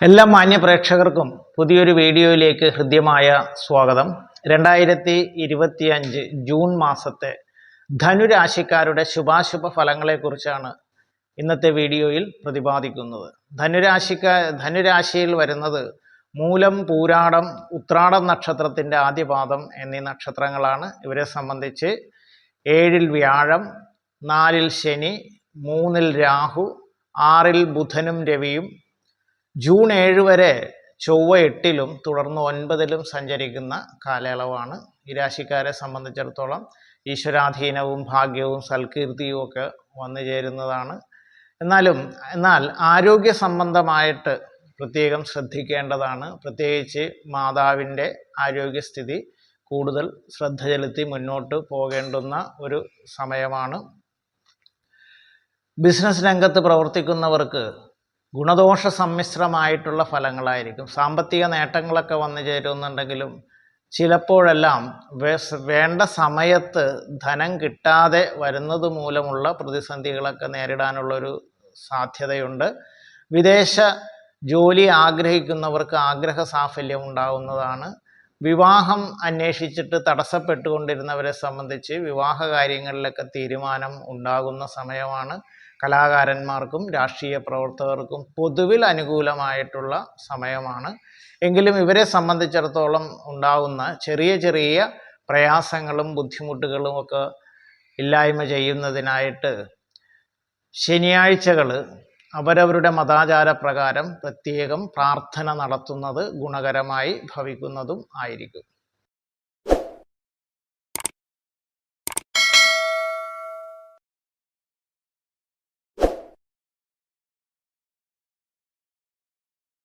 എല്ലാ മാന്യ പ്രേക്ഷകർക്കും പുതിയൊരു വീഡിയോയിലേക്ക് ഹൃദ്യമായ സ്വാഗതം. രണ്ടായിരത്തി ഇരുപത്തിയഞ്ച് ജൂൺ മാസത്തെ ധനുരാശിക്കാരുടെ ശുഭാശുഭ ഫലങ്ങളെക്കുറിച്ചാണ് ഇന്നത്തെ വീഡിയോയിൽ പ്രതിപാദിക്കുന്നത്. ധനുരാശിക്ക ധനുരാശിയിൽ വരുന്നത് മൂലം പൂരാടം ഉത്രാടം നക്ഷത്രത്തിന്റെ ആദ്യപാദം എന്നീ നക്ഷത്രങ്ങളാണ്. ഇവരെ സംബന്ധിച്ച് ഏഴിൽ വ്യാഴം നാലിൽ ശനി മൂന്നിൽ രാഹു ആറിൽ ബുധനും രവിയും ജൂൺ ഏഴ് വരെ ചൊവ്വ എട്ടിലും തുടർന്ന് ഒൻപതിലും സഞ്ചരിക്കുന്ന കാലയളവാണ് ഈ രാശിക്കാരെ സംബന്ധിച്ചിടത്തോളം ഈശ്വരാധീനവും ഭാഗ്യവും സൽകീർത്തിയും ഒക്കെ വന്നു ചേരുന്നതാണ്. എന്നാലും എന്നാൽ ആരോഗ്യ സംബന്ധമായിട്ട് പ്രത്യേകം ശ്രദ്ധിക്കേണ്ടതാണ്. പ്രത്യേകിച്ച് മാതാവിന്റെ ആരോഗ്യസ്ഥിതി കൂടുതൽ ശ്രദ്ധ ചെലുത്തി മുന്നോട്ട് പോകേണ്ടുന്ന ഒരു സമയമാണ്. ബിസിനസ് രംഗത്ത് പ്രവർത്തിക്കുന്നവർക്ക് ഗുണദോഷ സമ്മിശ്രമായിട്ടുള്ള ഫലങ്ങളായിരിക്കും. സാമ്പത്തിക നേട്ടങ്ങളൊക്കെ വന്നു ചേരുന്നുണ്ടെങ്കിലും ചിലപ്പോഴെല്ലാം വേണ്ട സമയത്ത് ധനം കിട്ടാതെ വരുന്നത് മൂലമുള്ള പ്രതിസന്ധികളൊക്കെ നേരിടാനുള്ളൊരു സാധ്യതയുണ്ട്. വിദേശ ജോലി ആഗ്രഹിക്കുന്നവർക്ക് ആഗ്രഹ സാഫല്യം ഉണ്ടാവുന്നതാണ്. വിവാഹം അന്വേഷിച്ചിട്ട് തടസ്സപ്പെട്ടുകൊണ്ടിരുന്നവരെ സംബന്ധിച്ച് വിവാഹ കാര്യങ്ങളിലൊക്കെ തീരുമാനം ഉണ്ടാകുന്ന സമയമാണ് കലാകാരന്മാർക്കും രാഷ്ട്രീയ പ്രവർത്തകർക്കും പൊതുവിൽ അനുകൂലമായിട്ടുള്ള സമയമാണ്. എങ്കിലും ഇവരെ സംബന്ധിച്ചിടത്തോളം ഉണ്ടാകുന്ന ചെറിയ ചെറിയ പ്രയാസങ്ങളും ബുദ്ധിമുട്ടുകളും ഒക്കെ ഇല്ലായ്മ ചെയ്യുന്നതിനായിട്ട് ശനിയാഴ്ചകൾ അവരവരുടെ മതാചാര പ്രകാരം പ്രത്യേകം പ്രാർത്ഥന നടത്തുന്നത് ഗുണകരമായി ഭവിക്കുന്നതും ആയിരിക്കും.